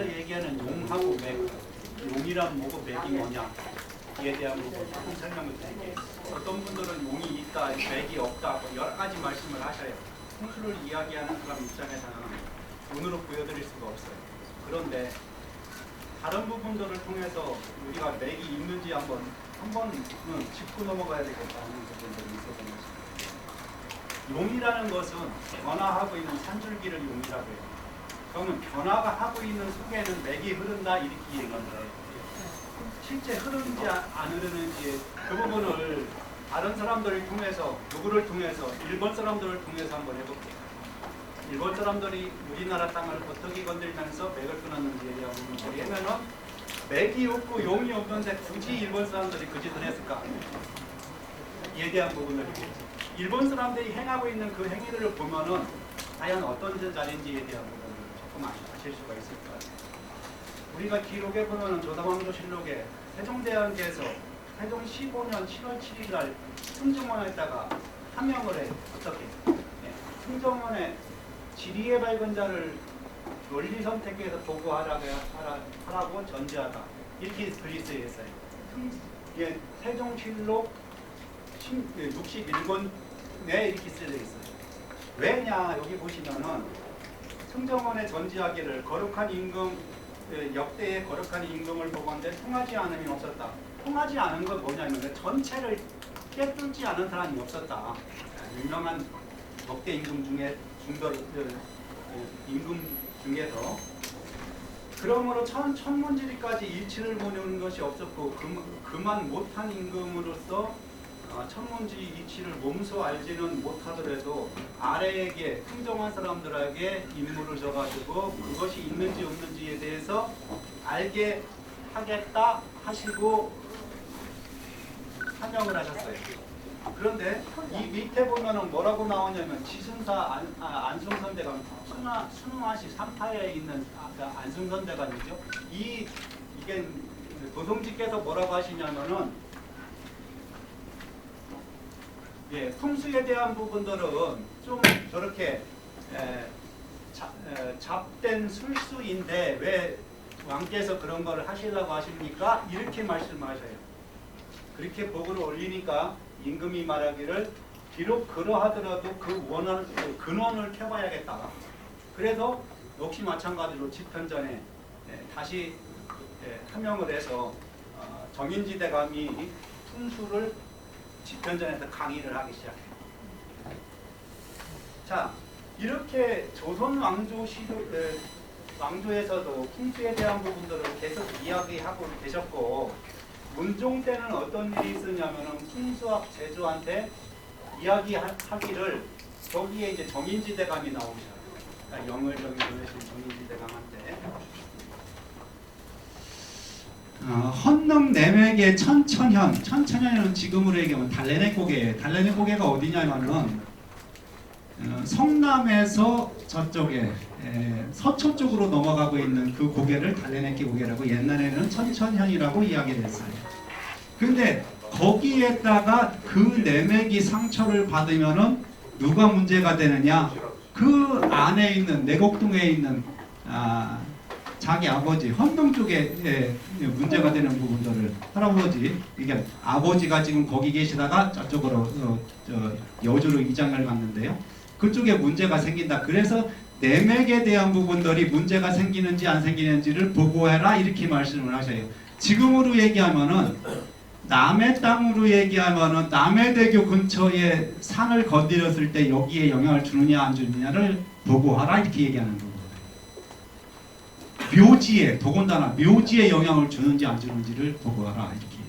여기서 얘기하는 용하고 맥, 용이란 뭐고 맥이 뭐냐 이에 대한 부분 조금 설명을 드릴게요. 어떤 분들은 용이 있다, 맥이 없다 뭐 여러 가지 말씀을 하셔요. 풍수를 이야기하는 사람 입장에서는 눈으로 보여드릴 수가 없어요. 그런데 다른 부분들을 통해서 우리가 맥이 있는지 한번 한 번은 짚고 넘어가야 되겠다는 부분들이 있어서 말씀드립니다. 용이라는 것은 변화하고 있는 산줄기를 용이라고 해요. 그러면 변화가 하고 있는 속에는 맥이 흐른다 이렇게 얘기하는데 실제 흐르는지 아- 안 흐르는지 그 부분을 다른 사람들을 통해서 누구를 통해서 일본 사람들을 통해서 한번 해볼게요. 일본 사람들이 우리나라 땅을 어떻게 건들면서 맥을 대한 부분을 얘기하면은 맥이 없고 용이 없는데 굳이 일본 사람들이 그 짓을 했을까? 이에 대한 부분을. 일본 사람들이 행하고 있는 그 행위들을 보면은 과연 어떤 자리인지에 대한 부분을 조금 아- 아실 수가 있을 것 같아요. 우리가 기록에 보면은 조다왕조실록에 세종대왕께서 세종 15년 7월 7일 날 승정원에다가 함명을 해 어떻게? 예, 승정원에 지리에 밝은 자를 논리 선택해서 보고하라고 하라, 전제하다 이렇게 글리스에 했어요. 예, 세종실록 61권에 이렇게 쓰여 있어요. 왜냐 여기 보시면은 승정원의 전지하기를 거룩한 임금 예, 역대의 거룩한 임금을 보건대 통하지 않음이 없었다. 통하지 않은 건 뭐냐면 전체를 깨뚫지 않은 사람이 없었다. 유명한 역대 임금 중에 중별 예, 임금 중에서 그러므로 천, 천문지리까지 일치를 보내는 것이 없었고 그, 그만 못한 임금으로서 어, 천문지 이치를 몸소 알지는 못하더라도 아래에게 흥정한 사람들에게 임무를 줘가지고 그것이 있는지 없는지에 대해서 알게 하겠다 하시고 사명을 하셨어요. 그런데 이 밑에 보면은 뭐라고 나오냐면 지순사 안, 아, 안승선대관 순화 순화시 삼파에 있는 아, 그 안승선대관이죠. 이 이게 도성지께서 뭐라고 하시냐면은 예, 풍수에 대한 부분들은 좀 저렇게 에, 자, 에, 잡된 술수인데 왜 왕께서 그런 거를 하시려고 하십니까? 이렇게 말씀하셔요. 그렇게 복을 올리니까 임금이 말하기를 비록 그러하더라도 그 원을 그 근원을 켜봐야겠다. 그래서 역시 마찬가지로 집현전에 예, 다시 예, 하명을 해서 어, 정인지대감이 풍수를 집현전에서 강의를 하기 시작해요. 자, 이렇게 조선 왕조 시도 에, 왕조에서도 풍수에 대한 부분들을 계속 이야기하고 계셨고 문종 때는 어떤 일이 있었냐면은 풍수학 제조한테 이야기하기를 거기에 이제 정인지대감이 나오셔요. 그러니까 영을 보내신 정인지대감한테 어, 헌능 내맥의 천천현, 천천현은 지금으로 얘기하면 달래내 고개, 달래내 고개가 어디냐면은 어, 성남에서 저쪽에 에, 서초 쪽으로 넘어가고 있는 그 고개를 달래내기 고개라고 옛날에는 천천현이라고 이야기를 했어요. 근데 거기에다가 그 내맥이 상처를 받으면은 누가 문제가 되느냐? 그 안에 있는 내곡동에 있는 아, 자기 아버지 헌동 쪽에 예, 문제가 되는 부분들을 할아버지 이게 아버지가 지금 거기 계시다가 저쪽으로 어, 저 여주로 이장을 갔는데요. 그쪽에 문제가 생긴다. 그래서 내맥에 대한 부분들이 문제가 생기는지 안 생기는지를 보고해라 이렇게 말씀을 하셔요. 지금으로 얘기하면은 남의 땅으로 얘기하면은 남해대교 근처에 산을 건드렸을 때 여기에 영향을 주느냐 안 주느냐를 보고하라 이렇게 얘기하는 거예요. 묘지에 더군다나 묘지에 영향을 주는지 안 주는지를 보고하라 이렇게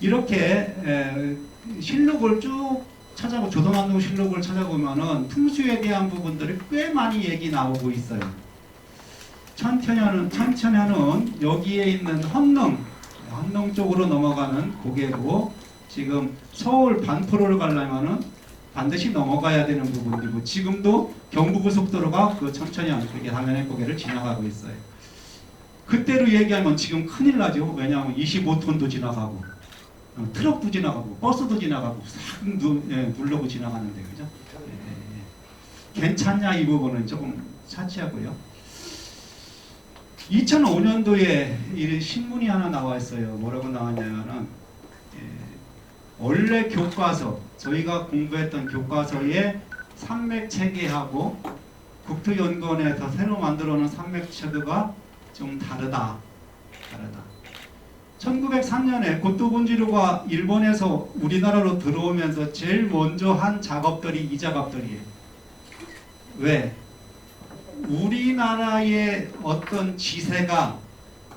이렇게 에, 실록을 쭉 찾아보 조동환동 실록을 찾아보면은 풍수에 대한 부분들이 꽤 많이 얘기 나오고 있어요. 천천현은 천천현은 여기에 있는 헌릉 헌릉 쪽으로 넘어가는 고개고 지금 서울 반포로를 가려면은 반드시 넘어가야 되는 부분이고 지금도 경부고속도로가 그 천천현 그게 화면의 고개를 지나가고 있어요. 그때로 얘기하면 지금 큰일 나죠. 왜냐하면 25톤도 지나가고 어, 트럭도 지나가고 버스도 지나가고 싹 누, 예, 지나가는데 그죠? 예, 예. 괜찮냐 이 부분은 조금 차치하고요. 2005년도에 이 신문이 하나 나와 있어요. 뭐라고 나왔냐면은 예, 원래 교과서 저희가 공부했던 교과서의 산맥 체계하고 국토연구원에서 새로 만들어놓은 산맥 체계가 좀 다르다. 다르다. 1903년에 고토군지루가 일본에서 우리나라로 들어오면서 제일 먼저 한 작업들이 이 작업들이에요. 왜? 우리나라의 어떤 지세가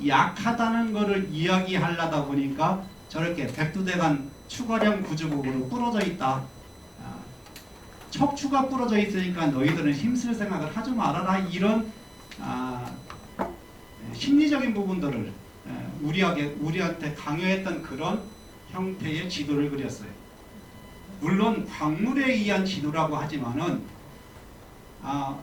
약하다는 것을 이야기하려다 보니까 저렇게 백두대간 추가령 구조국으로 부러져 있다. 아, 척추가 부러져 있으니까 너희들은 힘쓸 생각을 하지 말아라 이런 아, 심리적인 부분들을 에, 우리에게 우리한테 강요했던 그런 형태의 지도를 그렸어요. 물론 광물에 의한 지도라고 하지만은 아,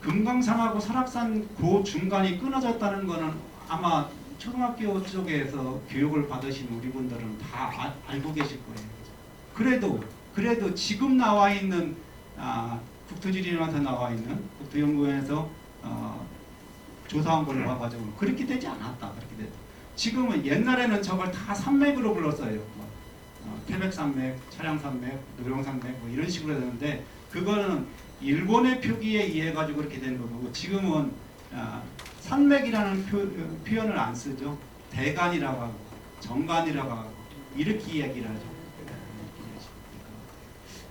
금강산하고 설악산 그 중간이 끊어졌다는 거는 아마 초등학교 쪽에서 교육을 받으신 우리 분들은 다 아- 알고 계실 거예요. 그래도 그래도 지금 나와 있는 아, 국토지리원에서 나와 있는 국토연구원에서 어, 조사한 걸 봐가지고 그렇게 되지 않았다. 그렇게 돼. 지금은 옛날에는 저걸 다 산맥으로 불렀어요. 뭐, 어, 태백산맥, 차량산맥, 노령산맥 뭐 이런 식으로 되는데 그거는 일본의 표기에 의해 가지고 그렇게 된 거고 지금은 아, 산맥이라는 표, 현을안 쓰죠. 대간이라고 하고 정간이라고 하고 이렇게 이야기를 하죠.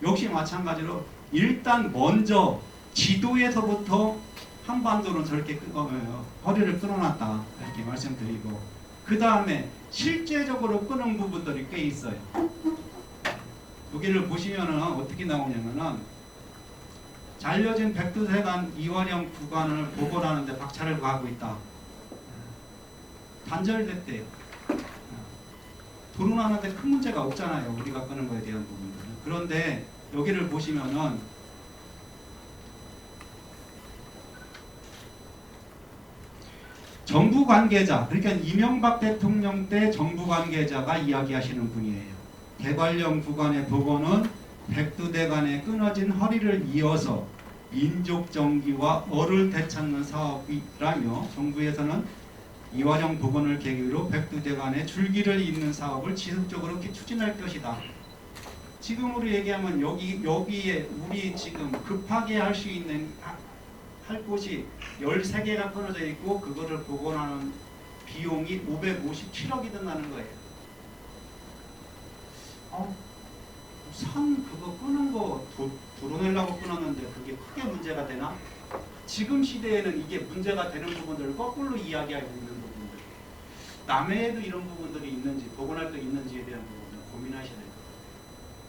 역시 마찬가지로 일단 먼저 지도에서부터 한반도는 저렇게 끄- 어, 어, 허리를 끊어놨다 이렇게 말씀드리고 그 다음에 실제적으로 끊은 부분들이 꽤 있어요. 여기를 보시면은 어떻게 나오냐면은 잘려진 백두대간 이화령 구간을 복원하는데 박차를 가하고 있다. 단절됐대요. 도론하는데 큰 문제가 없잖아요. 우리가 끄는 거에 대한 부분들은. 그런데 여기를 보시면은 정부 관계자, 그러니까 이명박 대통령 때 정부 관계자가 이야기하시는 분이에요. 대관령 구간의 복원은 백두대간에 끊어진 허리를 이어서 민족 정기와 어를 되찾는 사업이라며 정부에서는 이화정 복원을 계기로 백두대간에 줄기를 잇는 사업을 지속적으로 추진할 것이다. 지금으로 얘기하면 여기 여기에 우리 지금 급하게 할 수 있는 하- 할 곳이 13개가 끊어져 있고 그거를 복원하는 비용이 557억이 든다는 거예요. 어, 산 그거 끄는 거 도, 도로내려고 끊었는데 그게 크게 문제가 되나? 지금 시대에는 이게 문제가 되는 부분들을 거꾸로 이야기하고 있는 부분들. 남해에도 이런 부분들이 있는지 때 있는지에 대한 부분을 고민하셔야 같아요.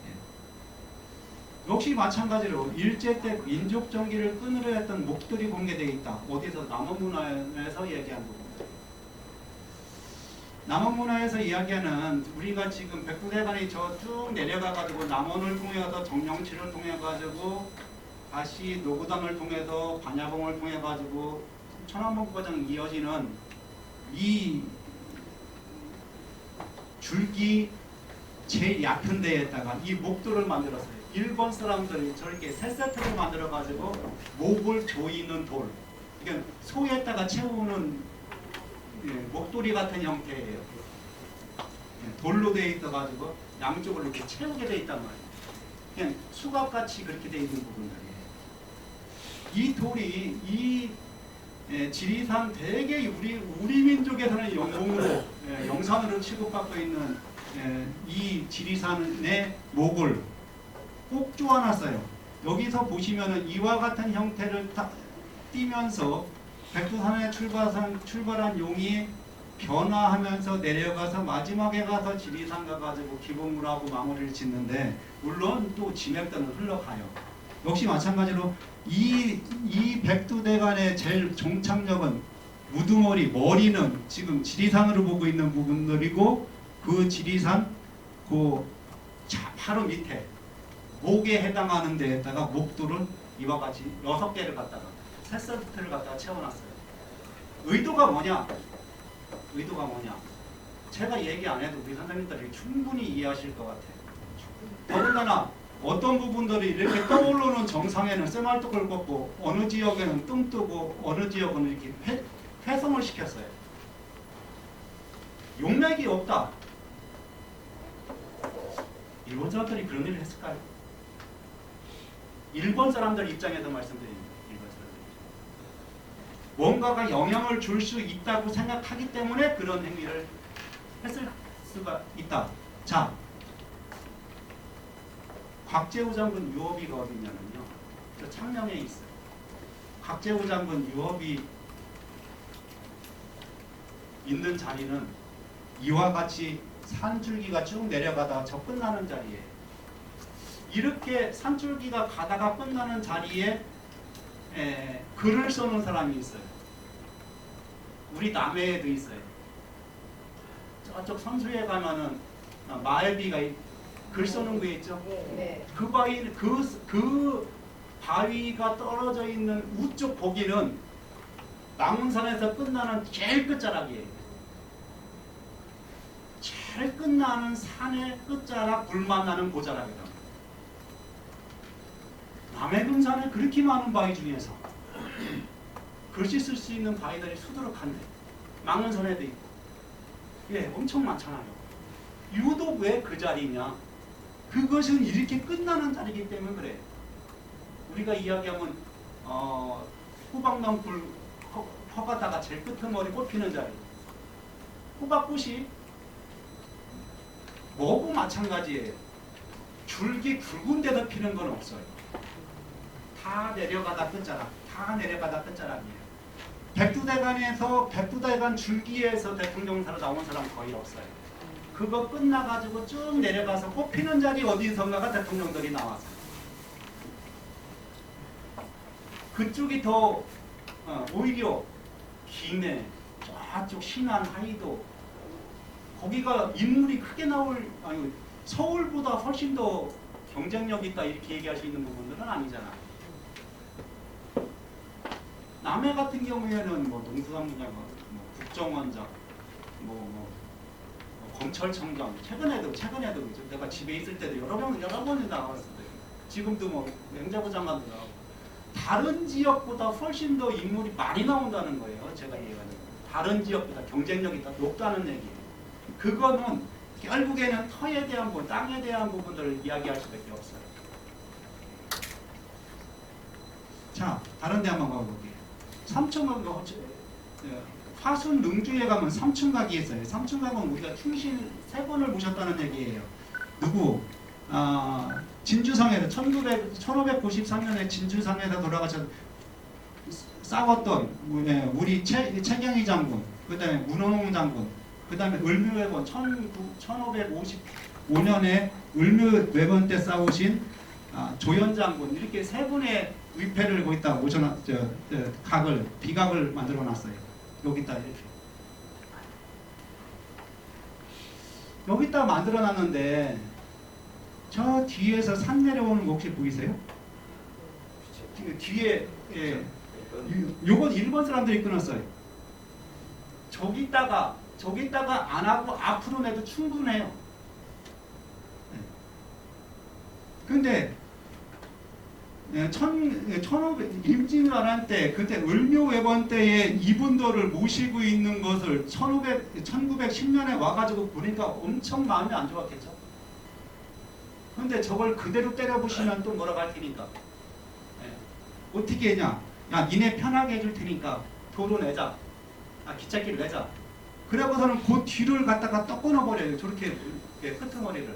예. 역시 마찬가지로 일제 때 민족 정기를 끊으려 했던 목들이 공개되어 있다. 어디서 남원 문화에서 얘기한 부분. 남원 문화에서 이야기하는 우리가 지금 백두대간이 저 쭉 내려가 가지고 남원을 통해서 정령치를 통해 가지고 다시 노구단을 통해서 반야봉을 통해 가지고 천안봉 과정 이어지는 이 줄기 제일 얕은 데에다가 이 목도를 만들었어요. 일본 사람들이 저렇게 세 세트를 만들어 가지고 목을 조이는 돌. 그러니까 소에다가 채우는 예, 목도리 같은 형태예요. 예, 돌로 되어 있어 가지고 양쪽으로 이렇게 채우게 돼 있단 말이에요. 그냥 수갑같이 그렇게 돼 있는 부분들이에요. 이 돌이 이 예, 지리산 대개 우리 우리 민족에서는 영웅으로 예, 영산으로 취급받고 있는 예, 이 지리산의 목을 꼭 쪼아놨어요. 여기서 보시면은 이와 같은 형태를 타, 띄면서 백두산에 출발한 출발한 용이 변화하면서 내려가서 마지막에 가서 지리산 가 가지고 기봉물하고 마무리를 짓는데 물론 또 진액들은 흘러가요. 역시 마찬가지로 이, 이 백두대간의 제일 종착역은 무두머리 머리는 지금 지리산으로 보고 있는 부분들이고 그 지리산 그 자- 바로 밑에 목에 해당하는 데에다가 목도를 이와 같이 여섯 개를 갖다가 세 세트를 갖다가 채워놨어요. 의도가 뭐냐? 의도가 뭐냐? 제가 얘기 안 해도 우리 선생님들이 충분히 이해하실 것 같아요. 더군다나 어떤 부분들이 이렇게 떠오르는 정상에는 쇠말뚝을 꽂고 어느 지역에는 뚱 뜨고 어느 지역은 이렇게 회, 회성을 시켰어요. 용맥이 없다. 일본 사람들이 그런 일을 했을까요? 일본 사람들 입장에서 말씀드립니다. 뭔가가 영향을 줄 수 있다고 생각하기 때문에 그런 행위를 했을 수가 있다. 자, 곽재우 장군 유업이가 어디냐면요. 저 창녕에 있어요. 곽재우 장군 유업이 있는 자리는 이와 같이 산줄기가 쭉 내려가다 저 끝나는 자리에 이렇게 산줄기가 가다가 끝나는 자리에 에, 글을 써는 사람이 있어요. 우리 남해에도 있어요. 저쪽 선수에 가면은 아, 마을비가 이- 글 써는 게 있죠. 네. 그 바위 그, 그 바위가 떨어져 있는 우쪽 보기는 남문산에서 끝나는 제일 끝자락이에요. 제일 끝나는 산의 끝자락 물 만나는 고자락이다. 남해금산에 그렇게 많은 바위 중에서 글씨 쓸 수 있는 바위들이 수두룩한데 망원선에도 있고 예 엄청 많잖아요. 유독 왜 그 자리냐? 그것은 이렇게 끝나는 자리이기 때문에 그래. 우리가 이야기하면 어, 호박나무 불 허, 허가다가 제일 끄트머리 꽃피는 자리. 호박꽃이 뭐고 마찬가지예요. 줄기 굵은 데도 피는 건 없어요. 다 내려가다 끝자락, 다 내려가다 끝자락이에요. 백두대간에서 백두대간 줄기에서 대통령사로 나온 사람 거의 없어요. 그거 끝나가지고 쭉 내려가서 꽃피는 자리 어디선가가 대통령들이 나와서 그쪽이 더 어, 오히려 김해 저쪽 신안 하이도 거기가 인물이 크게 나올 아니 서울보다 훨씬 더 경쟁력 있다 이렇게 얘기할 수 있는 부분들은 아니잖아. 남해 같은 경우에는 뭐 농수산 분야가 뭐 국정원장 뭐, 뭐 어, 검찰청장 최근에도 최근에도 그죠. 내가 집에 있을 때도 여러 번 여러 번이 나왔을 때 지금도 뭐 행자부 장관도 나오고 다른 지역보다 훨씬 더 인물이 많이 나온다는 거예요. 제가 얘기하는 거. 다른 지역보다 경쟁력이 더 높다는 얘기예요. 그거는 결국에는 터에 대한 부분, 땅에 대한 부분들을 이야기할 수밖에 없어요. 자, 다른 데 한번 가볼게요. 삼천각 어, 화순 능주에 가면 삼천각이 있어요. 삼천각은 우리가 충신 세 번을 모셨다는 얘기예요. 누구? 아, 진주상에서 1900, 1593년에 진주상에서 돌아가셔 싸웠던 우- 예, 우리 최, 최경희 장군, 그 다음에 문호농 장군, 그 다음에 을묘회번 1555년에 을묘회번 때 싸우신 아, 조연 장군 이렇게 세 분의 위패를 거기다 모셔놨 저, 저 각을 비각을 만들어 놨어요. 여기다 이렇게 여기다 만들어 놨는데 저 뒤에서 산 내려오는 거 혹시 보이세요? 뒤- 뒤에 예, 요- 요건 일본 사람들이 끊었어요. 저기다가 저기다가 안 하고 앞으로 내도 충분해요. 네. 근데 예, 천, 천오백 임진왜란 때 그때 을묘회번 때에 이분들을 모시고 있는 것을 1500, 1910년에 와가지고 보니까 엄청 마음이 안 좋았겠죠. 근데 저걸 그대로 때려보시면 또 뭐라고 할 테니까. 예. 어떻게 했냐? 야 니네 편하게 해줄 테니까 도로 내자. 아 기찻길 내자. 그러고서는 그 뒤를 갖다가 떡 끊어버려요. 저렇게 이렇게 끄트머리를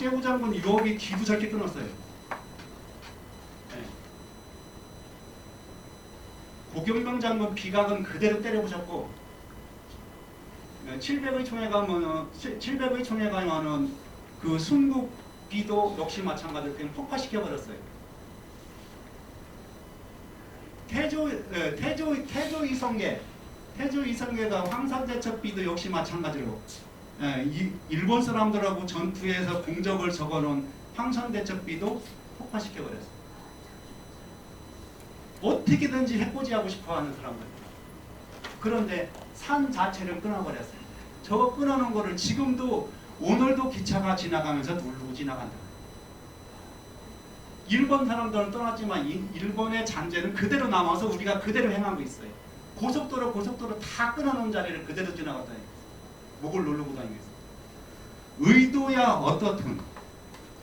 박재구 장군 유업이 뒤도 저렇게 끊었어요 예. 고경명 장군 비각은 그대로 때려보셨고 700의 총회 가면은 700의 총회 가면은 그 순국 비도 역시 마찬가지로 그냥 폭파시켜 버렸어요. 태조 예, 태조 태조 이성계 태조 이성계가 황산대첩 비도 역시 마찬가지로 일본 사람들하고 전투에서 공적을 적어놓은 황산대첩비도 폭파시켜 버렸어요. 어떻게든지 해코지하고 싶어하는 사람들. 그런데 산 자체를 끊어버렸어요. 저거 끊어놓은 거를 지금도 오늘도 기차가 지나가면서 누르고 지나간다. 일본 사람들은 떠났지만 이- 일본의 잔재는 그대로 남아서 우리가 그대로 행하고 있어요. 고속도로 고속도로 다 끊어놓은 자리를 그대로 지나갔다. 목을 누르고 다니면서. 의도야 어떻든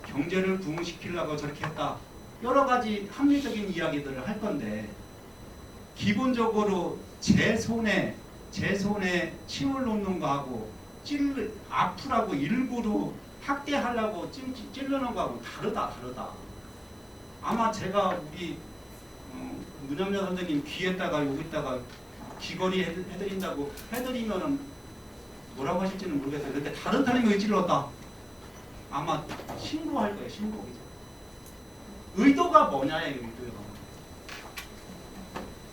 경제를 부흥시키려고 저렇게 했다. 여러 가지 합리적인 이야기들을 할 건데 기본적으로 제 손에 제 손에 침을 놓는 거하고 찔 아프라고 일부러 학대하려고 찔, 찔르는 거하고 다르다 다르다. 아마 제가 우리 어, 문현명 선생님 귀에다가 여기다가 귀걸이 해- 해드린다고 해드리면은 뭐라고 하실지는 모르겠어요. 근데 다른 사람이 찔렀다. 아마 신고할 거예요. 신고? 의도가 뭐냐의 의도가.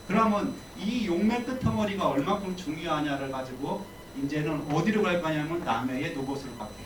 그러면 이 용맹 끄트머리가 얼마큼 중요하냐를 가지고 이제는 어디로 갈 거냐면 남해의 노봇으로 갈게요.